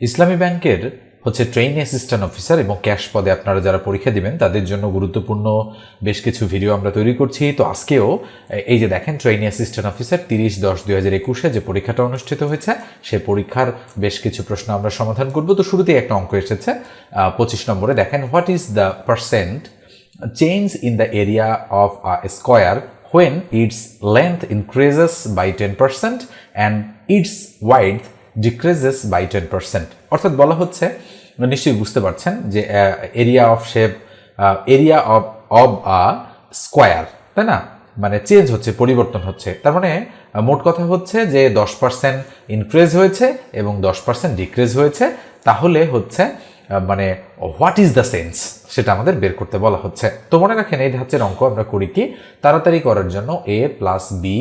ইসলামী ব্যাংকের হচ্ছে trainee assistant officer এবং ক্যাশ পদে আপনারা যারা পরীক্ষা দিবেন, তাদের জন্য গুরুত্বপূর্ণ বেশ কিছু ভিডিও আমরা তৈরি করছি। তো আজকেও এই যে দেখেন, ট্রেইন অ্যাসিস্ট্যান্ট অফিসার তিরিশ দশ দুই হাজার একুশে যে পরীক্ষাটা অনুষ্ঠিত হয়েছে, সে পরীক্ষার বেশ কিছু প্রশ্ন আমরা সমাধান করব। তো শুরুতেই একটা অঙ্ক এসেছে পঁচিশ নম্বরে। দেখেন, what is the percent change in the area of a square when its its increases by ten 10% and its width by ten 10% অর্থাৎ বলা হচ্ছে নিশ্চয়ই বুঝতে পারছেন যে area of shape area of of a square তাই না? মানে চেঞ্জ হচ্ছে, পরিবর্তন হচ্ছে। তার মানে মোট কথা হচ্ছে যে দশ পার্সেন্ট ইনক্রিজ হয়েছে এবং দশ পার্সেন্ট ডিক্রিজ হয়েছে। তাহলে হচ্ছে মানে হোয়াট ইজ দ্য সেন্স সেটা আমাদের বের করতে বলা হচ্ছে। তো মনে রাখেন, এই ধাঁচের অঙ্ক আমরা করি কি? তাড়াতাড়ি করার জন্য এ প্লাস বি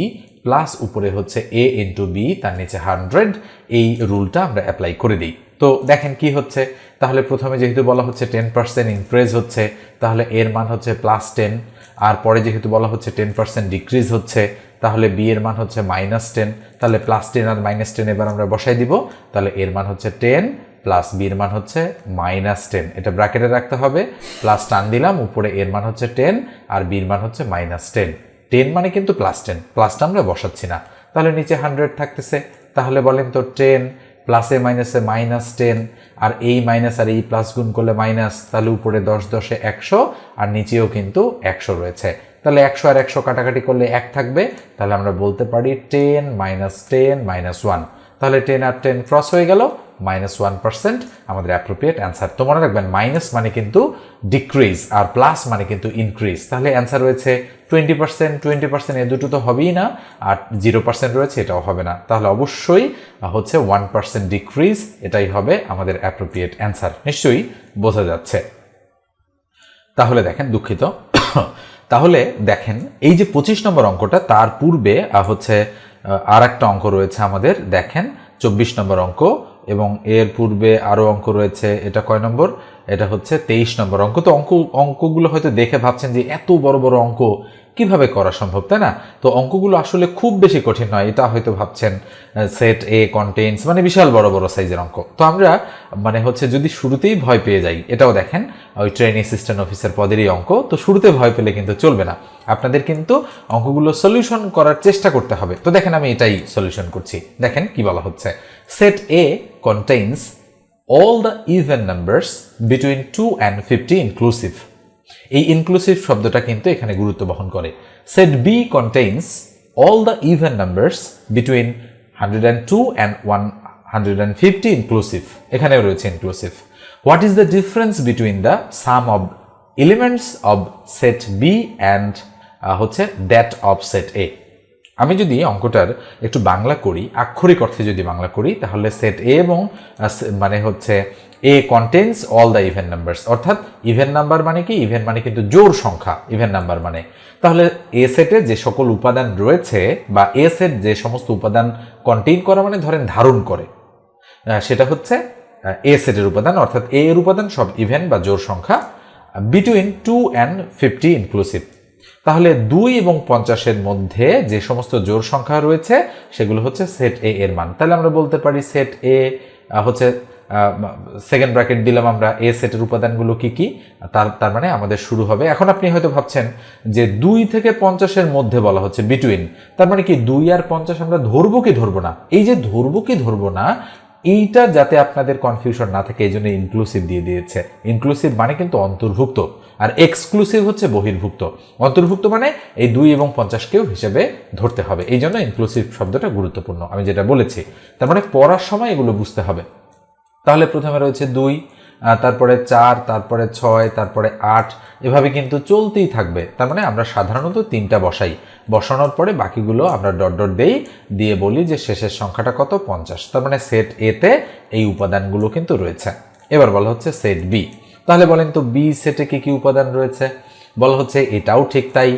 প্লাস উপরে হচ্ছে এ ইন্টু বি তার নিচে হান্ড্রেড এই রুলটা আমরা অ্যাপ্লাই করে দিই। তো দেখেন কি হচ্ছে? তাহলে প্রথমে যেহেতু বলা হচ্ছে টেন পার্সেন্ট ইনক্রিজ হচ্ছে, তাহলে এর মান হচ্ছে প্লাস টেন আর পরে যেহেতু বলা হচ্ছে টেন পার্সেন্ট ডিক্রিজ হচ্ছে, তাহলে বি এর মান হচ্ছে মাইনাস টেন তাহলে প্লাস টেন আর মাইনাস টেন এবার আমরা বসাই দিব, তাহলে এর মান হচ্ছে টেন প্লাস বির মান হচ্ছে মাইনাস টেন এটা ব্র্যাকেটে রাখতে হবে প্লাস টান দিলাম, উপরে এর মান হচ্ছে টেন আর বির মান হচ্ছে মাইনাস টেন টেন মানে কিন্তু প্লাস টেন প্লাসটা আমরা বসাচ্ছি না। তাহলে নিচে হান্ড্রেড থাকতেছে, তাহলে বলেন তো টেন প্লাসে মাইনাসে মাইনাস টেন আর এই মাইনাস আর এই প্লাস গুণ করলে মাইনাস তাহলে উপরে দশ, দশে একশো, আর নিচেও কিন্তু একশো রয়েছে। তাহলে একশো আর একশো কাটাকাটি করলে এক থাকবে, তাহলে আমরা বলতে পারি ten minus ten minus one তাহলে টেন আর টেন ক্রস হয়ে গেল মাইনাস ওয়ান পার্সেন্ট আমাদের অ্যাপ্রোপ্রিয়েট অ্যান্সার তো মনে রাখবেন মাইনাস মানে কিন্তু ডিক্রিজ আর প্লাস মানে কিন্তু ইনক্রিজ তাহলে অ্যান্সার রয়েছে টোয়েন্টি পার্সেন্ট টোয়েন্টি পার্সেন্ট এ দুটো তো হবেই না, আর জিরো পার্সেন্ট রয়েছে এটাও হবে না। তাহলে অবশ্যই হচ্ছে ওয়ান পার্সেন্ট ডিক্রিজ এটাই হবে আমাদের অ্যাপ্রোপ্রিয়েট অ্যান্সার নিশ্চয়ই বোঝা যাচ্ছে। তাহলে দেখেন, দুঃখিত। তাহলে দেখেন, এই যে পঁচিশ নম্বর অঙ্কটা, তার পূর্বে হচ্ছে আর একটা অঙ্ক রয়েছে আমাদের। দেখেন, চব্বিশ নম্বর অঙ্ক এবং এর পূর্বে আরও অঙ্ক রয়েছে, এটা কয় নম্বর? এটা হচ্ছে তেইশ নম্বর অঙ্ক। তো অঙ্ক, অঙ্কগুলো হয়তো দেখে ভাবছেন যে এত বড় বড় অঙ্ক কীভাবে করা সম্ভব, তাই না? তো অঙ্কগুলো আসলে খুব বেশি কঠিন নয়, এটা হয়তো ভাবছেন সেট এ কন্টেন্টস মানে বিশাল বড় বড় সাইজের অঙ্ক। তো আমরা মানে হচ্ছে যদি শুরুতেই ভয় পেয়ে যাই, এটাও দেখেন, ওই ট্রেন অ্যাসিস্ট্যান্ট অফিসার পদেরই অঙ্ক, তো শুরুতে ভয় পেলে কিন্তু চলবে না। আপনাদের কিন্তু অঙ্কগুলো সলিউশন করার চেষ্টা করতে হবে। তো দেখেন আমি এটাই সলিউশন করছি। দেখেন কি বলা হচ্ছে। Set A contains all the even numbers between 2 and 50 inclusive. এই ইনক্লুসিভ শব্দটা কিন্তু এখানে গুরুত্ব বহন করে। Set B contains all the even numbers between hundred and two and one hundred and fifty inclusive এখানেও রয়েছে inclusive what is the difference between the sum of elements of set B and হচ্ছে that of set A আমি যদি অঙ্কটার একটু বাংলা করি, আক্ষরিক অর্থে যদি বাংলা করি, তাহলে সেট এ এবং মানে হচ্ছে A contains all the even numbers অর্থাৎ ইভেন নাম্বার মানে কি? ইভেন মানে কিন্তু জোর সংখ্যা ইভেন নাম্বার মানে। তাহলে এ সেটে যে সকল উপাদান রয়েছে বা এ সেট যে সমস্ত উপাদান কন্টেইন করা মানে ধরেন ধারণ করে। সেটা হচ্ছে এ সেটের উপাদান, অর্থাৎ এ এর উপাদান সব ইভেন বা জোর সংখ্যা between two and fifty inclusive তাহলে দুই এবং পঞ্চাশের মধ্যে যে সমস্ত জোর সংখ্যা রয়েছে, সেগুলো হচ্ছে সেট এ এর মান। তাহলে আমরা বলতে পারি সেট এ হচ্ছে সেকেন্ড ব্র্যাকেট দিলাম আমরা এ সেটের উপাদানগুলো কি কি, তার তার মানে আমাদের শুরু হবে। এখন আপনি হয়তো ভাবছেন যে দুই থেকে পঞ্চাশের মধ্যে বলা হচ্ছে বিটুইন তার মানে কি দুই আর পঞ্চাশ আমরা ধরবো কি ধরবো না? এই যে ধরবো কি ধরবো না, এইটা যাতে আপনাদের কনফিউশন না থাকে এই জন্য ইনক্লুসিভ দিয়ে দিয়েছে। ইনক্লুসিভ মানে কিন্তু অন্তর্ভুক্ত। আর এক্সক্লুসিভ হচ্ছে বহির্ভুক্ত। অন্তর্ভুক্ত মানে এই দুই এবং পঞ্চাশকেও হিসেবে ধরতে হবে। এই জন্য ইনক্লুসিভ শব্দটা গুরুত্বপূর্ণ, আমি যেটা বলেছি। তার মানে পড়ার সময় এগুলো বুঝতে হবে। তাহলে প্রথমে রয়েছে দুই তারপরে চার, তারপরে ছয়, তারপরে আট, এভাবে কিন্তু চলতেই থাকবে। তার মানে আমরা সাধারণত তিনটা বসাই। বসানোর পরে বাকিগুলো আমরা ডট ডট দেই, দিয়ে বলি যে শেষের সংখ্যাটা কত? পঞ্চাশ। তার মানে সেট এতে এই উপাদানগুলো কিন্তু রয়েছে। এবার বলা হচ্ছে সেট বি তাহলে বলেন তো বি সেটে কি কি উপাদান রয়েছে? বলা হচ্ছে এটাও ঠিক তাই।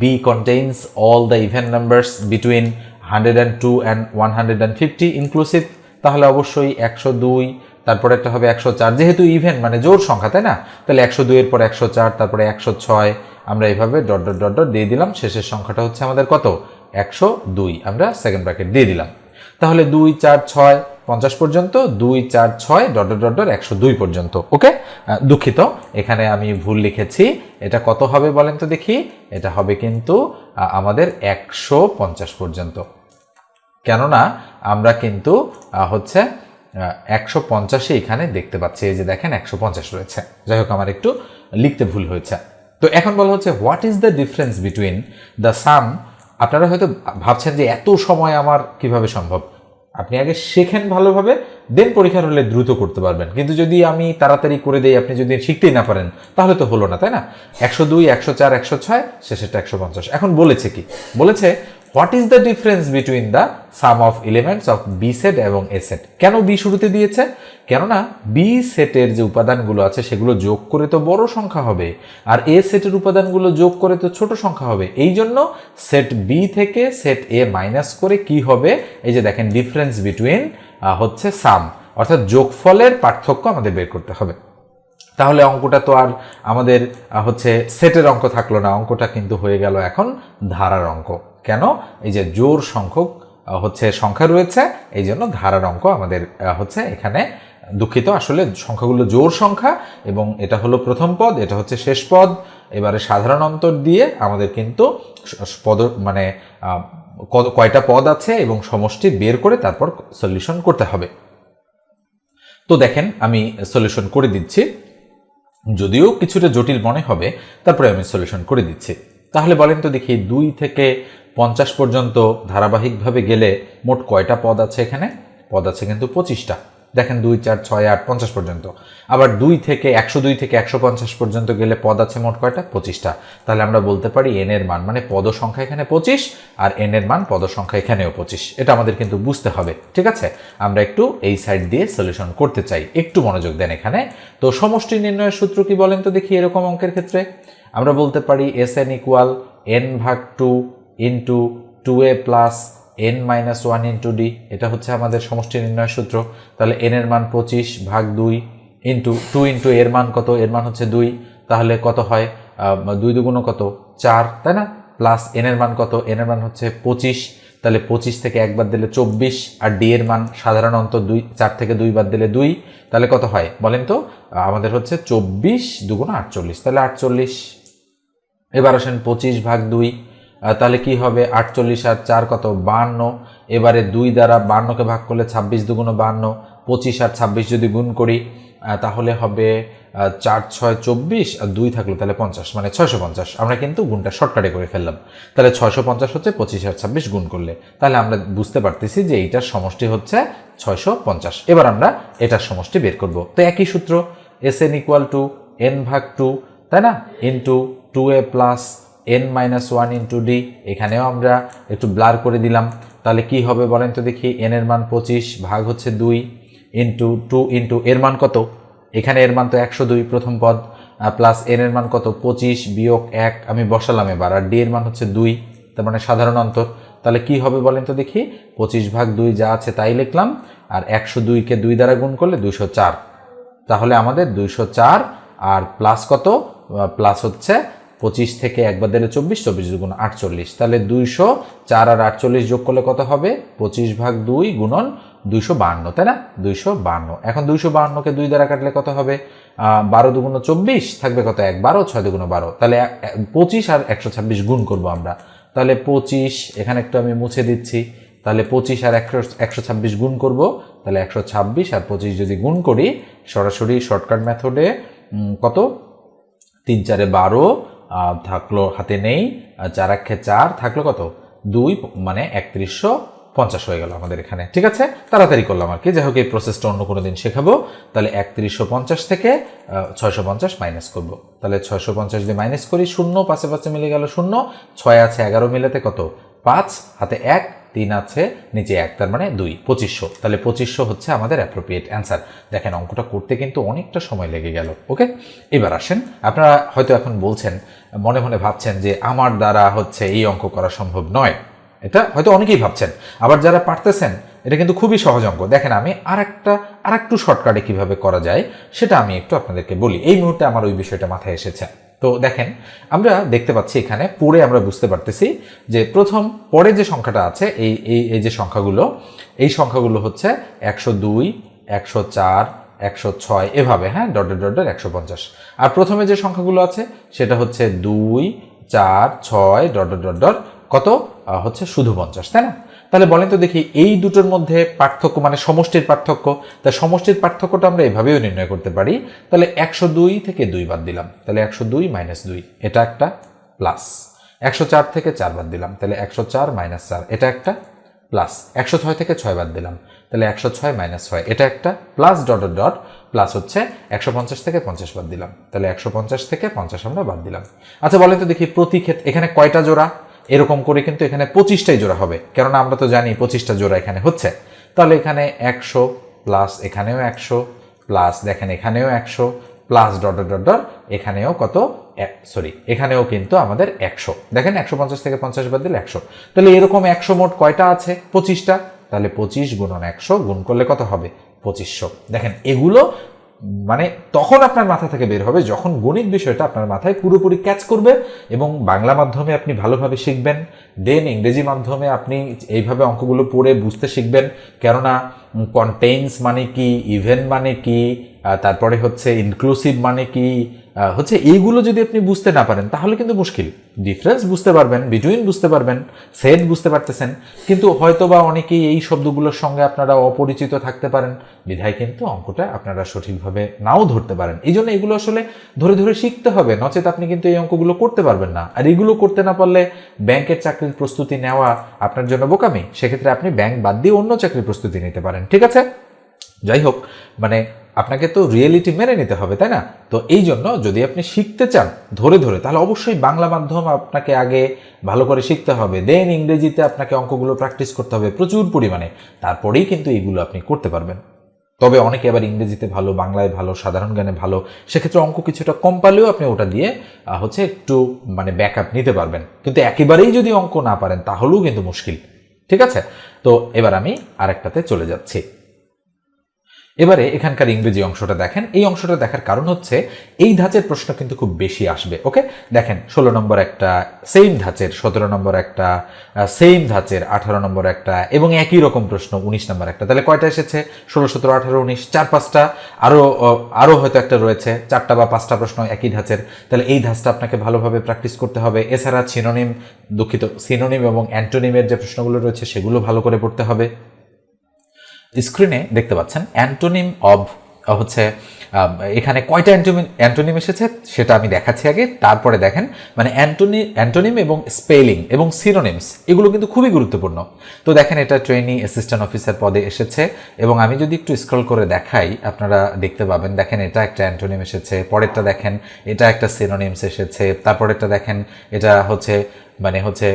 B contains all the even numbers between hundred and two and one hundred and fifty inclusive তাহলে অবশ্যই একশো দুই, তারপরে একটা হবে একশো চার। যেহেতু ইভেন মানে জোর সংখ্যা, তাই না? তাহলে একশো দুইয়ের পর একশো চার, তারপরে একশো ছয়। আমরা এইভাবে ডট ডট ডট ডট দিয়ে দিলাম। শেষের সংখ্যাটা হচ্ছে আমাদের কত? একশো দুই। আমরা সেকেন্ড ব্র্যাকেট দিয়ে দিলাম। তাহলে দুই, চার, ছয়, পঞ্চাশ পর্যন্ত, দুই, চার, ছয় ডট ডট ডট ডট একশো দুই পর্যন্ত। ওকে দুঃখিত। এখানে আমি ভুল লিখেছি। এটা কত হবে বলেন তো দেখি। এটা হবে কিন্তু আমাদের একশো পঞ্চাশ পর্যন্ত। কেননা আমরা কিন্তু হচ্ছে একশো পঞ্চাশে এখানে দেখতে পাচ্ছি। এই যে দেখেন, একশো পঞ্চাশ রয়েছে। যাই হোক, আমার একটু লিখতে ভুল হয়েছে। তো এখন বলা হচ্ছে, what is the difference between the sum? আপনারা হয়তো ভাবছেন যে এত সময় আমার কীভাবে সম্ভব? আপনি আগে শেখেন ভালোভাবে দেন পরীক্ষার হলে দ্রুত করতে পারবেন। কিন্তু যদি আমি তাড়াতাড়ি করে দেই, আপনি যদি শিখতেই না পারেন, তাহলে তো হলো না, তাই না? একশো দুই, একশো চার, একশো ছয়, শেষেরটা একশো পঞ্চাশ। এখন বলেছে কি? বলেছে what is the difference between the sum of elements of B set এবং এ সেট কেন বি শুরুতে দিয়েছে? কেননা বি সেটের যে উপাদানগুলো আছে, সেগুলো যোগ করে তো বড় সংখ্যা হবে, আর এ সেটের উপাদানগুলো যোগ করে তো ছোট সংখ্যা হবে। এই জন্য সেট বি থেকে সেট এ মাইনাস করে কি হবে? এই যে দেখেন ডিফারেন্স বিটুইন হচ্ছে সাম অর্থাৎ যোগফলের পার্থক্য আমাদের বের করতে হবে। তাহলে অঙ্কটা তো আর আমাদের হচ্ছে সেটের অঙ্ক থাকল না, অঙ্কটা কিন্তু হয়ে গেল এখন ধারার অঙ্ক। কেন? এই যে জোর সংখ্যক হচ্ছে সংখ্যা রয়েছে, এই জন্য ধারার অঙ্ক আমাদের হচ্ছে এখানে দুঃখিত। আসলে সংখ্যাগুলো জোর সংখ্যা এবং এটা হলো প্রথম পদ, এটা হচ্ছে শেষ পদ। এবারে সাধারণ অন্তর দিয়ে আমাদের কিন্তু পদ মানে কয়টা পদ আছে এবং সমষ্টি বের করে তারপর সলিউশন করতে হবে। তো দেখেন, আমি সলিউশন করে দিচ্ছি। যদিও কিছুটা জটিল মনে হবে, তারপরে আমি সলিউশন করে দিচ্ছি। তাহলে বলেন তো দেখি, দুই থেকে পঞ্চাশ পর্যন্ত ধারাবাহিকভাবে গেলে মোট কয়টা পদ আছে এখানে? পদ আছে কিন্তু পঁচিশটা। দেখেন দুই, চার, ছয়, আট, পঞ্চাশ পর্যন্ত। আবার দুই থেকে, একশো দুই থেকে একশো পঞ্চাশ পর্যন্ত গেলে পদ আছে মোট কয়টা? পঁচিশটা। তাহলে আমরা বলতে পারি এন এর মান মানে পদ সংখ্যা এখানে পঁচিশ আর এন এর মান পদ সংখ্যা এখানেও পঁচিশ। এটা আমাদের কিন্তু বুঝতে হবে, ঠিক আছে? আমরা একটু এই সাইড দিয়ে সলিউশন করতে চাই। একটু মনোযোগ দেন এখানে। তো সমষ্টি নির্ণয়ের সূত্র কি বলেন তো দেখি এরকম অঙ্কের ক্ষেত্রে? আমরা বলতে পারি এস এন ইকুয়াল এন ভাগ two into two A plus N minus one into D এটা হচ্ছে আমাদের সমষ্টি নির্ণয়ের সূত্র। তাহলে এন এর মান পঁচিশ ভাগ দুই ইন্টু টু ইন্টু এর মান কত? এর মান হচ্ছে দুই। তাহলে কত হয়? দুই দুগুণ কত? চার, তাই না? প্লাস এন এর মান কত? এন এর মান হচ্ছে পঁচিশ। তাহলে পঁচিশ থেকে একবার দিলে চব্বিশ, আর ডি এর মান সাধারণত দুই, চার থেকে দুই বাদ দিলে দুই। তাহলে কত হয়? বলেন তো আমাদের হচ্ছে চব্বিশ দুগুণ আটচল্লিশ। তাহলে আটচল্লিশ। এবার আসেন পঁচিশ ভাগ দুই। তাহলে কি হবে? আটচল্লিশ আর চার কত? বান্ন এবারে দুই দ্বারা বান্নকে ভাগ করলে ছাব্বিশ দুগুণ বান্ন পঁচিশ আর ছাব্বিশ যদি গুণ করি তাহলে হবে চার, ছয়, চব্বিশ। আর দুই থাকল তাহলে পঞ্চাশ মানে ছয়শো পঞ্চাশ। আমরা কিন্তু গুণটা শর্টকাটে করে ফেললাম। তাহলে ছয়শো পঞ্চাশ হচ্ছে পঁচিশ আর ছাব্বিশ গুণ করলে। তাহলে আমরা বুঝতে পারতেছি যে এইটার সমষ্টি হচ্ছে ছয়শো পঞ্চাশ। এবার আমরা এটার সমষ্টি বের করব। তো একই সূত্র, S N equal to N ভাগ টু, তাই না? Into two A plus N minus one into D এখানেও আমরা একটু ব্লার করে দিলাম। তাহলে কি হবে বলেন তো দেখি এন এর মান পঁচিশ ভাগ হচ্ছে দুই ইন্টু টু ইন্টু এর মান কত? এখানে এর মান তো একশো দুই, প্রথম পদ প্লাস এন এর মান কত? পঁচিশ বিয়োগ এক, আমি বসালাম এবার, আর ডি এর মান হচ্ছে দুই, তার মানে সাধারণ অন্তর। তাহলে কি হবে বলেন তো দেখি, পঁচিশ ভাগ দুই যা আছে তাই লিখলাম, আর একশো দুইকে দুই দ্বারা গুণ করলে দুইশো চার। তাহলে আমাদের দুইশো চার, আর প্লাস কত? প্লাস হচ্ছে পঁচিশ থেকে একবার দিলে চব্বিশ চব্বিশ দুগুণ আটচল্লিশ। তাহলে দুইশো চার আর আটচল্লিশ যোগ করলে কত হবে? পঁচিশ ভাগ দুই গুণন দুইশো বাহান্ন তাই না? দুইশো বাহান্ন এখন দুইশো বাহান্নকে দুই দ্বারা কাটলে কত হবে? বারো দুগুণ চব্বিশ থাকবে কত? এক বারো, ছয় দুগুণ বারো। তাহলে পঁচিশ আর একশো ছাব্বিশ গুণ করব আমরা। তাহলে পঁচিশ, এখানে একটু আমি মুছে দিচ্ছি। তাহলে পঁচিশ আর একশো একশো ছাব্বিশ গুণ করব। তাহলে একশো ছাব্বিশ আর পঁচিশ যদি গুণ করি, সরাসরি শর্টকাট মেথডে কত? তিন চারে বারো থাকল হাতে নেই চার একে চার থাকল কত? দুই মানে একত্রিশশো পঞ্চাশ হয়ে গেল আমাদের এখানে, ঠিক আছে? তাড়াতাড়ি করলাম আর কি। যাই হোক, এই প্রসেসটা অন্য কোনো দিন শেখাবো। তাহলে একত্রিশশো পঞ্চাশ থেকে ছয়শো পঞ্চাশ মাইনাস করব। তাহলে ছয়শো পঞ্চাশ দিয়ে মাইনাস করি, শূন্য, পাশে পাশে মিলে গেল শূন্য। ছয় আছে এগারো মিলেতে কত? পাঁচ, হাতে এক তিন আছে, নিচে এক, তার মানে দুই, পঁচিশশো। তাহলে পঁচিশশো হচ্ছে আমাদের অ্যাপ্রোপ্রিয়েট অ্যান্সার দেখেন অঙ্কটা করতে কিন্তু অনেকটা সময় লেগে গেল ওকে এবার আসেন, আপনারা হয়তো এখন বলছেন, মনে মনে ভাবছেন যে আমার দ্বারা হচ্ছে এই অঙ্ক করা সম্ভব নয়। এটা হয়তো অনেকেই ভাবছেন। আবার যারা পারতেছেন, এটা কিন্তু খুবই সহজ অঙ্ক। দেখেন আমি আর একটা আর একটু শর্টকাটে কীভাবে করা যায়, সেটা আমি একটু আপনাদেরকে বলি। এই মুহূর্তে আমার ওই বিষয়টা মাথায় এসেছে। তো দেখেন, আমরা দেখতে পাচ্ছি এখানে, পড়ে আমরা বুঝতে পারতেছি যে প্রথম পরে যে সংখ্যাটা আছে, এই এই এই যে সংখ্যাগুলো, এই সংখ্যাগুলো হচ্ছে একশো দুই, একশো চার, একশো ছয়, এভাবে হ্যাঁ ডটের ডটের একশো পঞ্চাশ। আর প্রথমে যে সংখ্যাগুলো আছে, সেটা হচ্ছে দুই, চার, ছয়, ডট ডট ডট কত? হচ্ছে শুধু পঞ্চাশ, তাই না? তাহলে বলেন তো দেখি, এই দুটোর মধ্যে পার্থক্য মানে সমষ্টির পার্থক্য, তা সমষ্টির পার্থক্যটা আমরা এভাবেও নির্ণয় করতে পারি। তাহলে একশো দুই থেকে দুই বাদ দিলাম। তাহলে একশো দুই মাইনাস দুই, এটা একটা প্লাস একশো চার থেকে চার বাদ দিলাম। তাহলে একশো চার মাইনাস চার, এটা একটা প্লাস একশো ছয় থেকে ছয় বাদ দিলাম। তাহলে একশো ছয় মাইনাস ছয়, এটা একটা প্লাস ডট ডট প্লাস হচ্ছে একশো পঞ্চাশ থেকে পঞ্চাশ বাদ দিলাম। তাহলে একশো পঞ্চাশ থেকে পঞ্চাশ আমরা বাদ দিলাম। আচ্ছা বলেন তো দেখি, প্রতি ক্ষেত্রে এখানে কয়টা জোড়া? এরকম করে কিন্তু এখানে পঁচিশটাই জোড়া হবে। কেননা আমরা তো জানি পঁচিশটা জোড়া এখানে হচ্ছে। তাহলে এখানে একশো প্লাস এখানেও একশো প্লাস দেখেন এখানেও একশো প্লাস ডট ডট ডট এখানেও কত? সরি এখানেও কিন্তু আমাদের একশো। দেখেন একশো পঞ্চাশ থেকে পঞ্চাশ বাদ দিলে একশো। তাহলে এরকম একশো মোট কয়টা আছে? পঁচিশটা। তাহলে পঁচিশ গুণন একশো গুণ করলে কত হবে? পঁচিশশো। দেখেন এগুলো মানে তখন আপনার মাথা থেকে বের হবে যখন গণিত বিষয়টা আপনার মাথায় পুরোপুরি ক্যাচ করবে এবং বাংলা মাধ্যমে আপনি ভালোভাবে শিখবেন দেন ইংরেজি মাধ্যমে আপনি এইভাবে অঙ্কগুলো পড়ে বুঝতে শিখবেন। কেননা কন্টেন্স মানে কি ইভেন মানে কি তারপরে হচ্ছে ইনক্লুসিভ মানে কি হচ্ছে এইগুলো যদি আপনি বুঝতে না পারেন তাহলে কিন্তু মুশকিল। ডিফারেন্স বুঝতে পারবেন বিটুইন বুঝতে পারবেন সেট বুঝতে পারতেছেন, কিন্তু হয়তো বা অনেকেই এই শব্দগুলোর সঙ্গে আপনারা অপরিচিত থাকতে পারেন, বিধায় কিন্তু অঙ্কটা আপনারা সঠিকভাবে নাও ধরতে পারেন। এই জন্য এগুলো আসলে ধরে ধরে শিখতে হবে, নচেত আপনি কিন্তু এই অঙ্কগুলো করতে পারবেন না। আর এগুলো করতে না পারলে ব্যাংকের চাকরির প্রস্তুতি নেওয়া আপনার জন্য বোকামি, সেক্ষেত্রে আপনি ব্যাংক বাদ দিয়ে অন্য চাকরির প্রস্তুতি নিতে পারেন, ঠিক আছে? যাই হোক মানে আপনাকে তো রিয়েলিটি মেনে নিতে হবে, তাই না? তো এই জন্য যদি আপনি শিখতে চান ধরে ধরে, তাহলে অবশ্যই বাংলা মাধ্যম আপনাকে আগে ভালো করে শিখতে হবে। দেন ইংরেজিতে আপনাকে অঙ্কগুলো প্র্যাকটিস করতে হবে প্রচুর পরিমাণে। তারপরেই কিন্তু এইগুলো আপনি করতে পারবেন। তবে অনেকে আবার ইংরেজিতে ভালো, বাংলায় ভালো, সাধারণ জ্ঞানে ভালো, সেক্ষেত্রে অঙ্ক কিছুটা কম পালেও আপনি ওটা দিয়ে হচ্ছে একটু মানে ব্যাকআপ নিতে পারবেন। কিন্তু একেবারেই যদি অঙ্ক না পারেন, তাহলেও কিন্তু মুশকিল। ঠিক আছে? তো এবার আমি আরেকটাতে চলে যাচ্ছি। এবারে এখানকার ইংরেজি অংশটা দেখেন। এই অংশটা দেখার কারণ হচ্ছে এই ধাঁচের প্রশ্ন কিন্তু খুব বেশি আসবে, ওকে? দেখেন, ষোলো নম্বর একটা সেম ধাঁচের, সতেরো নম্বর একটা সেম ধাঁচের, আঠারো নম্বর একটা, এবং একই রকম প্রশ্ন উনিশ নম্বর একটা। তাহলে কয়টা এসেছে? ষোলো, সতেরো, আঠারো, উনিশ, চার, পাঁচটা। আরও আরও হয়তো একটা রয়েছে, চারটা বা পাঁচটা প্রশ্ন একই ধাঁচের। তাহলে এই ধাঁচটা আপনাকে ভালোভাবে প্র্যাকটিস করতে হবে। এছাড়া সিনোনিম দুঃখিত সিনোনিম এবং অ্যান্টোনিমের যে প্রশ্নগুলো রয়েছে, সেগুলো ভালো করে পড়তে হবে। স্ক্রিনে দেখতে পাচ্ছেন অ্যান্টোনিম অব হচ্ছে এখানে কয়টা অ্যান্টোনিম অ্যান্টোনিম এসেছে সেটা আমি দেখাচ্ছি আগে। তারপরে দেখেন মানে অ্যান্টোনি, অ্যান্টোনিম এবং স্পেলিং এবং সিনোনিমস, এগুলো কিন্তু খুবই গুরুত্বপূর্ণ। তো দেখেন এটা ট্রেনি অ্যাসিস্ট্যান্ট অফিসার পদে এসেছে এবং আমি যদি একটু স্ক্রল করে দেখাই, আপনারা দেখতে পাবেন, দেখেন এটা একটা অ্যান্টোনিম এসেছে, পরেরটা দেখেন এটা একটা সিনোনিমস এসেছে, তারপরেরটা দেখেন এটা হচ্ছে মানে হচ্ছে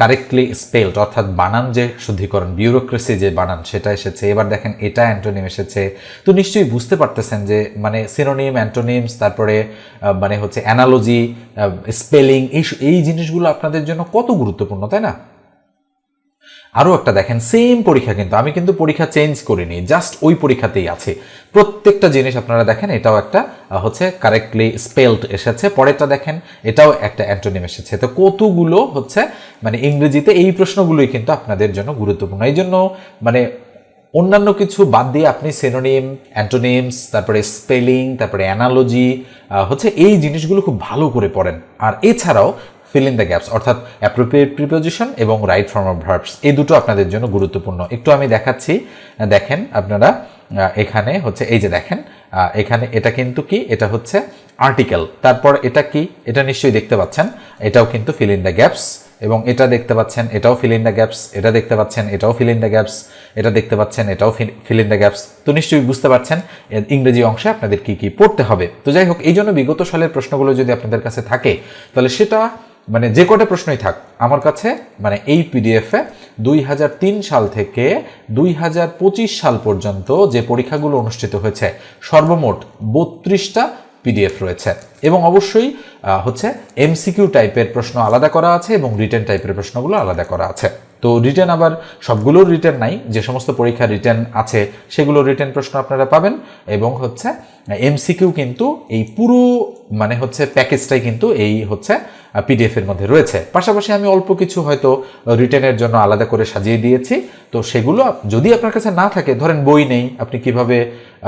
কারেক্টলি স্পেলড অর্থাৎ বানান যে শুদ্ধিকরণ বিউরোক্রেসি যে বানান, সেটা এসেছে। এবার দেখেন, এটা অ্যান্টোনিম এসেছে। তো নিশ্চয়ই বুঝতে পারতেছেন যে মানে সিনোনিম অ্যান্টোনিমস তারপরে মানে হচ্ছে অ্যানালজি স্পেলিং এই এই জিনিসগুলো আপনাদের জন্য কত গুরুত্বপূর্ণ, তাই না? আরও একটা দেখেন সেম পরীক্ষা কিন্তু, আমি কিন্তু পরীক্ষা চেঞ্জ করিনি জাস্ট ওই পরীক্ষাতেই আছে। প্রত্যেকটা জিনিস আপনারা দেখেন, এটাও একটা হচ্ছে কারেক্টলি স্পেলড এসেছে, পরেরটা দেখেন, এটাও একটা অ্যান্টোনিম এসেছে। তো কতগুলো হচ্ছে মানে ইংরেজিতে এই প্রশ্নগুলোই কিন্তু আপনাদের জন্য গুরুত্বপূর্ণ। এই জন্য মানে অন্যান্য কিছু বাদ দিয়ে আপনি সেনোনিম অ্যান্টোনিমস তারপরে স্পেলিং তারপরে অ্যানালজি হচ্ছে এই জিনিসগুলো খুব ভালো করে পড়েন। আর এছাড়াও ফিল ইন দ্য গ্যাপস অর্থাৎ অ্যাপ্রোপ্রিয়েট প্রিপোজিশন এবং রাইট ফর্ম অফ ভার্বস এই দুটো আপনাদের জন্য গুরুত্বপূর্ণ। একটু আমি দেখাচ্ছি, দেখেন আপনারা এখানে হচ্ছে, এই যে দেখেন এখানে এটা কিন্তু কি? এটা হচ্ছে আর্টিকেল তারপর এটা কি? এটা নিশ্চয়ই দেখতে পাচ্ছেন, এটাও কিন্তু ফিল ইন দ্য গ্যাপস এবং এটা দেখতে পাচ্ছেন, এটাও ফিল ইন দ্য গ্যাপস এটা দেখতে পাচ্ছেন, এটাও ফিল ইন দ্য গ্যাপস এটা দেখতে পাচ্ছেন, এটাও ফিল ইন দ্য গ্যাপস তো নিশ্চয়ই বুঝতে পারছেন ইংরেজি অংশে আপনাদের কি কি পড়তে হবে। তো যাই হোক, এই জন্য বিগত সালের প্রশ্নগুলো যদি আপনাদের কাছে থাকে, তাহলে সেটা মানে যে কটা প্রশ্নই থাক, আমার কাছে মানে এই পিডিএফে দুই হাজার তিন সাল থেকে দুই হাজার পঁচিশ সাল পর্যন্ত যে পরীক্ষাগুলো অনুষ্ঠিত হয়েছে, সর্বমোট বত্রিশটা পিডিএফ রয়েছে। এবং অবশ্যই হচ্ছে এমসিকিউ টাইপের প্রশ্ন আলাদা করা আছে এবং রিটেন টাইপের প্রশ্নগুলো আলাদা করা আছে। তো রিটার্ন আবার সবগুলোর রিটার্ন নাই, যে সমস্ত পরীক্ষার রিটার্ন আছে সেগুলো রিটার্ন প্রশ্ন আপনারা পাবেন। এবং হচ্ছে এমসিকিউ কিন্তু এই পুরো মানে হচ্ছে প্যাকেজটাই কিন্তু এই হচ্ছে পিডিএফ এর মধ্যে রয়েছে। পাশাপাশি আমি অল্প কিছু হয়তো রিটার্নের জন্য আলাদা করে সাজিয়ে দিয়েছি। তো সেগুলো যদি আপনার কাছে না থাকে, ধরেন বই নেই, আপনি কীভাবে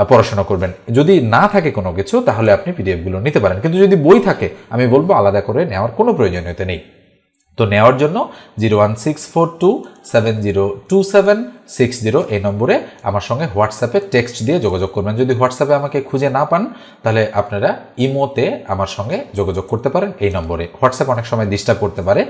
পড়াশোনা করবেন? যদি না থাকে কোনো কিছু, তাহলে আপনি পিডিএফগুলো নিতে পারেন। কিন্তু যদি বই থাকে, আমি বলব আলাদা করে নেওয়ার কোনো প্রয়োজনীয়তা নেই। তো নেওয়ার জন্য zero one six four two seven zero two seven six zero এই নম্বরে আমার সঙ্গে হোয়াটসঅ্যাপে টেক্সট দিয়ে যোগাযোগ করবেন। যদি হোয়াটসঅ্যাপে আমাকে খুঁজে না পান, তাহলে আপনারা ইমোতে আমার সঙ্গে যোগাযোগ করতে পারেন এই নম্বরে। হোয়াটসঅ্যাপ অনেক সময় ডিস্টার্ব করতে পারে।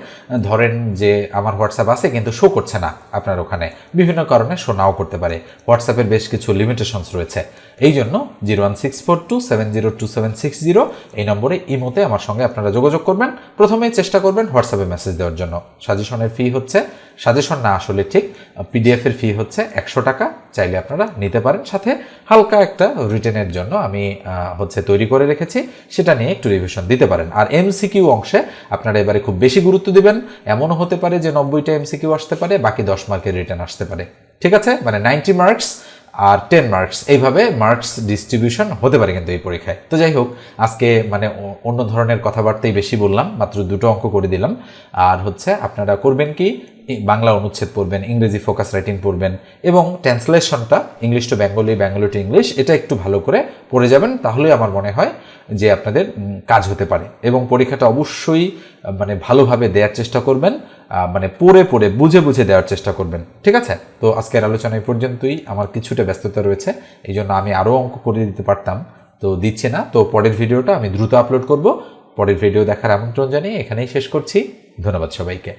ধরেন যে আমার হোয়াটসঅ্যাপ আছে, কিন্তু শো করছে না আপনার ওখানে। বিভিন্ন কারণে শো নাও করতে পারে। হোয়াটসঅ্যাপের বেশ কিছু লিমিটেশনস রয়েছে। এই জন্য zero one six four two seven zero two seven six zero এই নম্বরে ইমোতে আমার সঙ্গে আপনারা যোগাযোগ করবেন। প্রথমে চেষ্টা করবেন হোয়াটসঅ্যাপে মেসেজ দেওয়ার জন্য। সাজেশনের ফি হচ্ছে। সাজেশন না আসলে ঠিক পিডিএফ এর ফি হচ্ছে একশো টাকা। চাইলে আপনারা নিতে পারেন। সাথে হালকা একটা রিটেনের জন্য আমি হচ্ছে তৈরি করে রেখেছি। সেটা নিয়ে একটু রিভিশন দিতে পারেন। আর এমসিকিউ অংশে আপনারা এবারে খুব বেশি গুরুত্ব দিবেন। এমনও হতে পারে যে নব্বইটা এমসিকিউ আসতে পারে, বাকি দশ মার্কের রিটার্ন আসতে পারে। ঠিক আছে? মানে নাইনটি মার্কস আর টেন মার্কস এইভাবে মার্কস ডিস্ট্রিবিউশন হতে পারে কিন্তু এই পরীক্ষায়। তো যাই হোক, আজকে মানে অন্য ধরনের কথাবার্তাই বেশি বললাম। মাত্র দুটো অঙ্ক করে দিলাম। আর হচ্ছে আপনারা করবেন কি? বাংলা অনুচ্ছেদ পড়বেন, ইংরেজি ফোকাস রাইটিং পড়বেন এবং ট্রান্সলেশনটা English to Bengali Bengali to English এটা একটু ভালো করে পড়ে যাবেন তাহলে আমার মনে হয় যে আপনাদের কাজ হতে পারে। এবং পরীক্ষাটা অবশ্যই মানে ভালোভাবে দেওয়ার চেষ্টা করবেন মানে পড়ে পড়ে বুঝে বুঝে দেওয়ার চেষ্টা করবেন, ঠিক আছে? তো আজকের আলোচনা এই পর্যন্তই, আমার কিছুটা ব্যস্ততা রয়েছে, এই জন্য আমি আরও অঙ্ক করে দিতে পারতাম, তো দিচ্ছে না, তো পরের ভিডিওটা আমি দ্রুত আপলোড করব, পরের ভিডিও দেখার আমন্ত্রণ জানিয়ে এখানেই শেষ করছি, ধন্যবাদ সবাইকে।